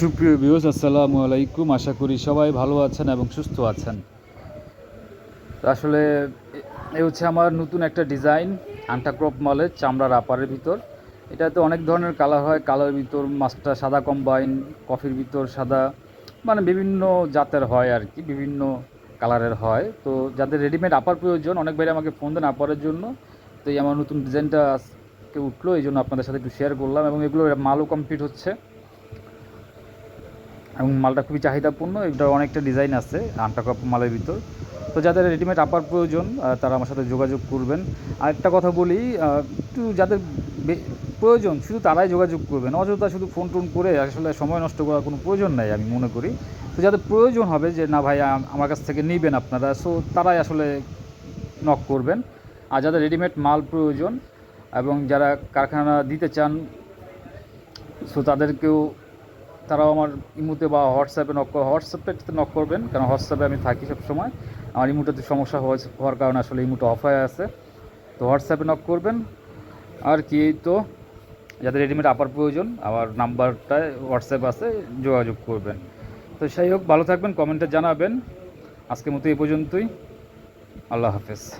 সুপ্রিয় ভিউস আসসালামু আলাইকুম। আশা করি সবাই ভালো আছেন এবং সুস্থ আছেন। আসলে এ- এই হচ্ছে আমার নতুন একটা ডিজাইন আন্টাক্রপ মালের চামড়ার আপারের ভিতর। এটাতে অনেক ধরনের কালার হয়। কালার ভিতর মাছটা সাদা কম্বাইন কফির ভিতর সাদা মানে বিভিন্ন জাতের হয় আর কি, বিভিন্ন কালারের হয়। তো যাদের রেডিমেড আপার প্রয়োজন, অনেক বাইরে আমাকে ফোন দেন আপারের জন্য। তো এই আমার নতুন ডিজাইনটা আজকে উঠল, এই জন্য আপনাদের সাথে একটু শেয়ার করলাম এবং এগুলো মালও কমপ্লিট হচ্ছে। এবং মালটা খুবই চাহিদাপূর্ণ এটা অনেকটা ডিজাইন আছে আন্টা কাপ মালের ভিতর। তো যাদের রেডিমেড আপার প্রয়োজন তারা আমার সাথে যোগাযোগ করবেন। আর একটা কথা বলি একটু যাদের প্রয়োজন, শুধু তারাই যোগাযোগ করবেন। অযথা শুধু ফোন টোন করে আসলে সময় নষ্ট করার কোনো প্রয়োজন নাই, আমি মনে করি। তো যাদের প্রয়োজন হবে যে, না ভাই, আম- আমার কাছ থেকে নেবেন আপনারা সো তারাই আসলে নক করবেন। আর যাদের রেডিমেড মাল প্রয়োজন এবং যারা কারখানা দিতে চান সো তাদেরকেও তারাও আমার ইমুতে বা হোয়াটসঅ্যাপে নক হোয়াটসঅ্যাপে নক করবেন, কারণ হোয়াটসঅ্যাপে আমি থাকি সব সময় আমার ইমুটাতে সমস্যা হওয়া- হওয়ার কারণে আসলে ইমুটা অফ হয়ে আছে। তো হোয়াটসঅ্যাপে নক করবেন। আর কি তো, যাদের রেডিমেড আপার প্রয়োজন, আমার নাম্বারটায় হোয়াটসঅ্যাপ আছে, যোগাযোগ করবেন। তো যাই হোক, ভালো থাকবেন, কমেন্টে জানাবেন। আজকের মতো এই পর্যন্তই। আল্লাহ হাফেজ।